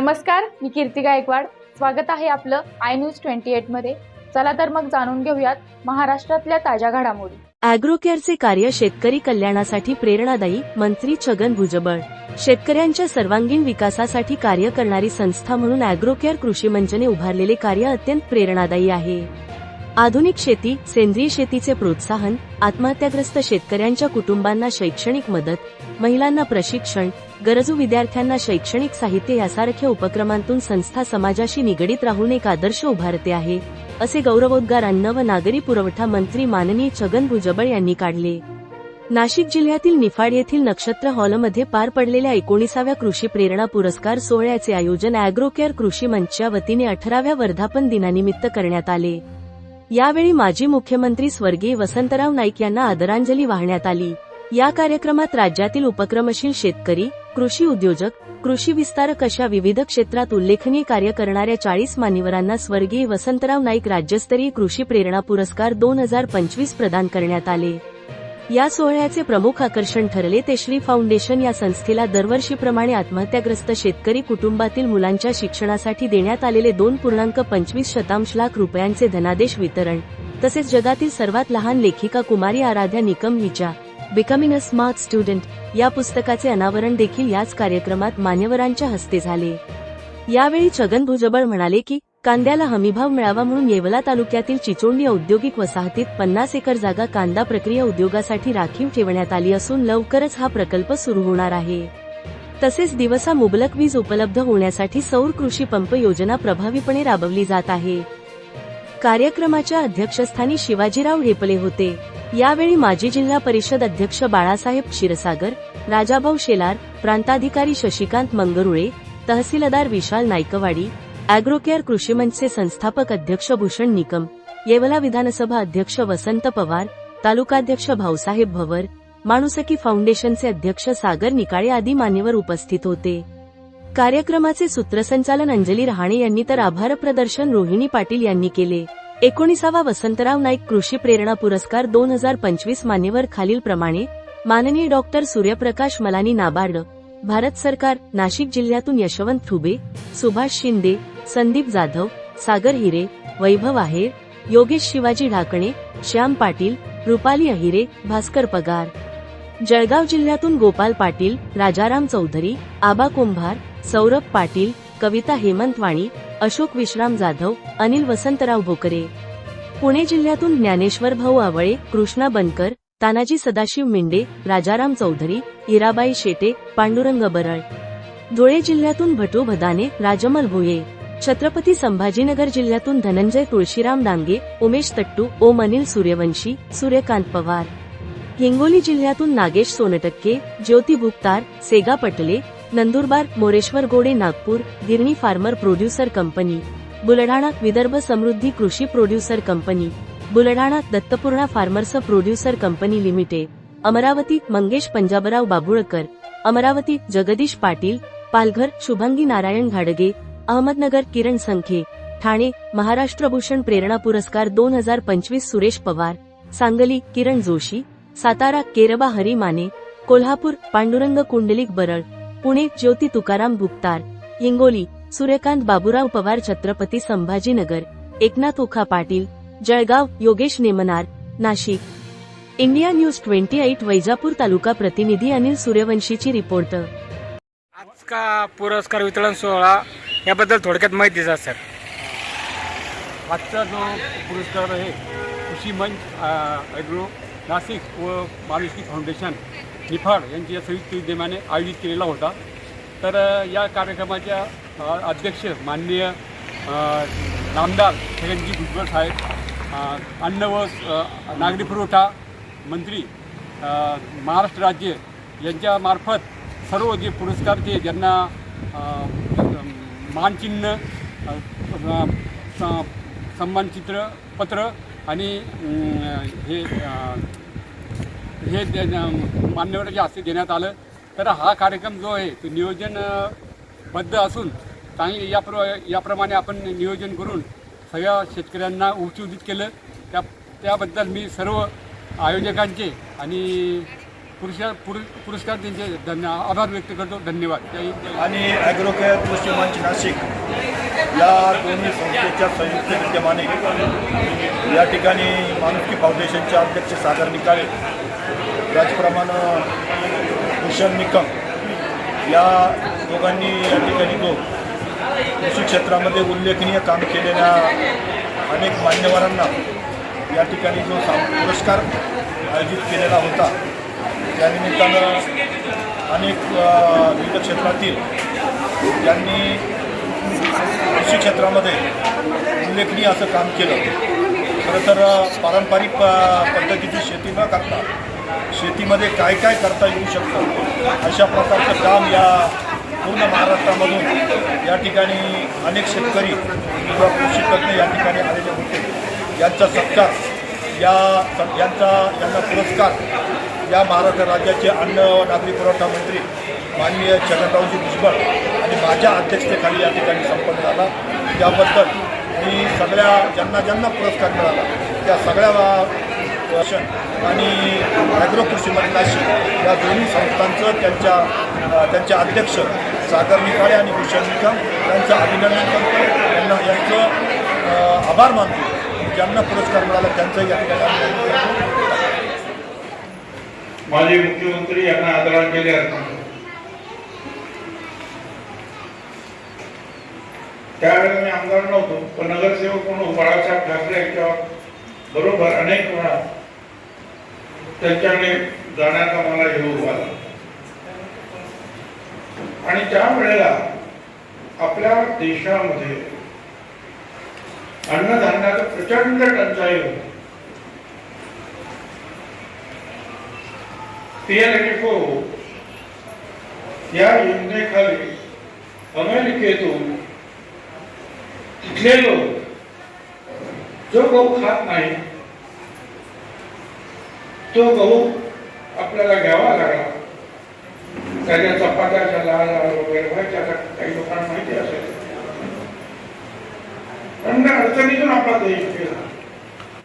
नमस्कार मी कीर्ती गायकवाड. स्वागत आहे आपलं आय न्यूज ट्वेंटी एटमध्ये. चला तर मग जाणून घेऊयात महाराष्ट्रातल्या ताज्या घडामोडी. अॅग्रोकेअरचे कार्य शेतकरी कल्याणासाठी प्रेरणादायी मंत्री छगन भुजबळ. शेतकऱ्यांच्या सर्वांगीण विकासासाठी कार्य करणारी संस्था म्हणून अॅग्रोकेअर कृषी मंचने उभारलेले कार्य अत्यंत प्रेरणादायी आहे. आधुनिक शेती सेंद्रिय शेतीचे प्रोत्साहन आत्महत्याग्रस्त शेतकऱ्यांच्या कुटुंबांना शैक्षणिक मदत महिलांना प्रशिक्षण गरजू विद्यार्थ्यांना शैक्षणिक साहित्य यासारख्या उपक्रमांतून संस्था समाजाशी निगडीत राहून एक आदर्श उभारते आहे असे गौरवोद्गार अन्न व नागरी पुरवठा मंत्री माननीय छगन भुजबळ यांनी काढले. नाशिक जिल्ह्यातील निफाड येथील नक्षत्र हॉलमध्ये पार पडलेल्या एकोणीसाव्या कृषी प्रेरणा पुरस्कार सोहळ्याचे आयोजन अॅग्रोकेअर कृषी मंचच्या वतीने अठराव्या वर्धापन दिनानिमित्त करण्यात आले. यावेळी माजी मुख्यमंत्री स्वर्गीय वसंतराव नाईक यांना आदरांजली वाहण्यात आली. या कार्यक्रमात राज्यातील उपक्रमशील शेतकरी कृषी उद्योजक कृषी विस्तारक अशा विविध क्षेत्रात उल्लेखनीय कार्य करणाऱ्या चाळीस मान्यवरांना स्वर्गीय वसंतराव नाईक राज्यस्तरीय कृषी प्रेरणा पुरस्कार दोन हजार पंचवीस प्रदान करण्यात आले. या सोहळ्याचे प्रमुख आकर्षण ठरले ते श्री फाउंडेशन या संस्थेला दरवर्षीप्रमाणे आत्महत्याग्रस्त शेतकरी कुटुंबातील मुलांच्या शिक्षणासाठी देण्यात आलेले दोन पूर्णांक पंचवीस शतांश लाख रुपयांचे धनादेश वितरण. तसेच जगातील सर्वात लहान लेखिका कुमारी आराध्या निकम हिच्या बिकमिंग अ स्मार्ट स्टुडंट या पुस्तकाचे अनावरण देखील याच कार्यक्रमात मान्यवरांच्या हस्ते झाले. यावेळी छगन भुजबळ म्हणाले की कांद्याला हमीभाव मिळावा म्हणून येवला तालुक्यातील चिचोंडी औद्योगिक वसाहतीत पन्नास एकर जागा कांदा प्रक्रिया उद्योगासाठी राखीव ठेवण्यात आली असून लवकरच हा प्रकल्प सुरू होणार आहे. तसेच दिवसा मुबलक वीज उपलब्ध होण्यासाठी सौर कृषी पंप योजना प्रभावीपणे राबवली जात आहे. कार्यक्रमाच्या अध्यक्षस्थानी शिवाजीराव ढेपले होते. यावेळी माजी जिल्हा परिषद अध्यक्ष बाळासाहेब क्षीरसागर राजाभाऊ शेलार प्रांताधिकारी शशिकांत मंगरुळे तहसीलदार विशाल नायकवाडी अॅग्रोकेअर कृषी मंचचे संस्थापक अध्यक्ष भूषण निकम येवला विधानसभा अध्यक्ष वसंत पवार तालुकाध्यक्ष भाऊसाहेब भवर माणुसकी फाउंडेशनचे अध्यक्ष सागर निकाळे आदी मान्यवर उपस्थित होते. कार्यक्रमाचे सूत्रसंचालन अंजली रहाणे यांनी तर आभार प्रदर्शन रोहिणी पाटील यांनी केले. एकोणीसावा वसंतराव नाईक कृषी प्रेरणा पुरस्कार दोन हजार पंचवीस मान्यवर खालीलप्रमाणे माननीय डॉक्टर सूर्यप्रकाश मलानी नाबार्ड भारत सरकार नाशिक जिल्ह्यातून यशवंत थुबे सुभाष शिंदे संदीप जाधव सागर हिरे वैभव आहेर योगेश शिवाजी ढाकणे श्याम पाटील रुपाली अहिरे भास्कर पगार. जळगाव जिल्ह्यातून गोपाल पाटील राजाराम चौधरी आबा कुंभार सौरभ पाटील कविता हेमंतवाणी अशोक विश्राम जाधव अनिल वसंतराव भोकरे पुणे जिल्ह्यातून ज्ञानेश्वर भाऊ आवळे कृष्णा बनकर तानाजी सदाशिव मिंडे राजाराम चौधरी हिराबाई शेटे पांडुरंग बरळ. धुळे जिल्ह्यातून भटू भदाने राजमल भुये. छत्रपती संभाजीनगर जिल्ह्यातून धनंजय तुळशीराम डांगे उमेश तट्टू ओम अनिल सूर्यवंशी सूर्यकांत पवार. हिंगोली जिल्ह्यातून नागेश सोनटक्के ज्योती भुक्तार सेगा पटले Nandurbar Moreshwar Gode Nagpur Girni farmer producer company Buldhana Vidarbha Samruddhi Krushi producer company Buldhana Dattapurna farmers producer company limited Amravati Mangesh Panjabrao Babulkar Amravati Jagdish Patil Palghar Shubhangi Narayan घाडगे अहमदनगर किरण संखे ठाणे महाराष्ट्र भूषण प्रेरणा पुरस्कार दोन हजार पंचवीस Suresh Pawar Sangli Kiran Joshi Satara Kerba Hari Mane Kolhapur Pandurang Kundlik Baral Pune Jyoti Tukaram Bhuktar Hingoli Suryakant Baburao Pawar Chhatrapati Sambhajinagar Eknath Okha Patil Jalgaon Yogesh Nemnar Nashik. India news twenty eight Vaijapur taluka प्रतिनिधी Anil सूर्यवंशीची report. आज का पुरस्कार वितरण सोहळा याबद्दल थोडक्यात माहिती द्या सर. आजचा जो पुरस्कार आहे कृषी मंच ॲग्रो नाशिक व माणुसकी फाउंडेशन निफाड यांच्या संयुक्त विद्यमाने आयोजित केलेला होता. तर या कार्यक्रमाच्या अध्यक्ष माननीय नामदार छगनजी भुजबळ साहेब अन्न व नागरी पुरवठा मंत्री महाराष्ट्र राज्य यांच्यामार्फत सर्व जे पुरस्कार जे ज्यांना मानचिन्ह स- सन्मानचित्र पत्र आणि हे हे दे- अं, हस्ते देण्यात आलं. तर हा कार्यक्रम जो आहे तो नियोजनबद्ध असून चांगली याप्र याप्रमाणे आपण नियोजन करून सगळ्या शेतकऱ्यांना उच्चुदित केलं. त्या त्याबद्दल मी सर्व आयोजकांचे आणि पुरुषा पुर- पुरस्कार त्यांचे धन्य आभार व्यक्त करतो. धन्यवाद. आणि ॲग्रोकेअर कृषी मंच नाशिक या दोन्ही संस्थेच्या संयुक्त विद्यमाने या ठिकाणी मानुकी फाउंडेशनचे अध्यक्ष सागर निकाले त्याचप्रमाणे भूषण निकम या दोघांनी या ठिकाणी जो कृषी क्षेत्रामध्ये उल्लेखनीय काम केलेल्या अनेक मान्यवरांना या ठिकाणी जो साम पुरस्कार आयोजित केलेला होता त्यानिमित्तानं अनेक विविध क्षेत्रातील ज्यांनी कृषी क्षेत्रामध्ये उल्लेखनीय असं काम केलं. खरं तर पारंपरिक प पद्धतीची शेती न करता शेतीमध्ये काय काय करता येऊ शकतं? अशा प्रकारचं काम या पूर्ण महाराष्ट्रामधून या ठिकाणी अनेक शेतकरी किंवा कृषी तज्ज्ञ या ठिकाणी आलेले होते. यांचा सत्कार या यांचा यांना पुरस्कार या महाराष्ट्र राज्याचे अन्न व नागरी पुरवठा मंत्री माननीय छगनरावजी भुजबळ आणि माझ्या अध्यक्षतेखाली या ठिकाणी संपन्न झाला. त्याबद्दल मी सगळ्या ज्यांना ज्यांना पुरस्कार मिळाला त्या सगळ्या वर्षन आणि ॲग्रो कृषी मंत्री नाशिक या दोन्ही संस्थांचं त्यांच्या त्यांचे अध्यक्ष सागर निकाळे आणि भूषण निकम यांचं अभिनंदन करतो. यांना यांचं आभार मानतो. ज्यांना पुरस्कार मिळाला त्यांचंही या ठिकाणी अभिनंदन माजी मुख्यमंत्री यांना आदरांजली अर्पण त्यावेळेला मी आमदार नव्हतो पण नगरसेवक म्हणून बाळासाहेब ठाकरे यांच्या बरोबर अनेक वेळा त्यांच्याकडे जाण्याचा मला योग आला आणि त्या वेळेला आपल्या देशामध्ये अन्नधान्याचा प्रचंड टंचाई होती. पीएलएफओ या योजनेखाली अमेरिकेतून तिथले लोक जो गहू खात नाही तो गहू आपल्याला घ्यावा लागला. त्याच्या चपात्याच्या झाला वगैरे व्हायच्या काही लोकांना माहिती असेल. पण त्या अडचणीतून आपला देश गेला.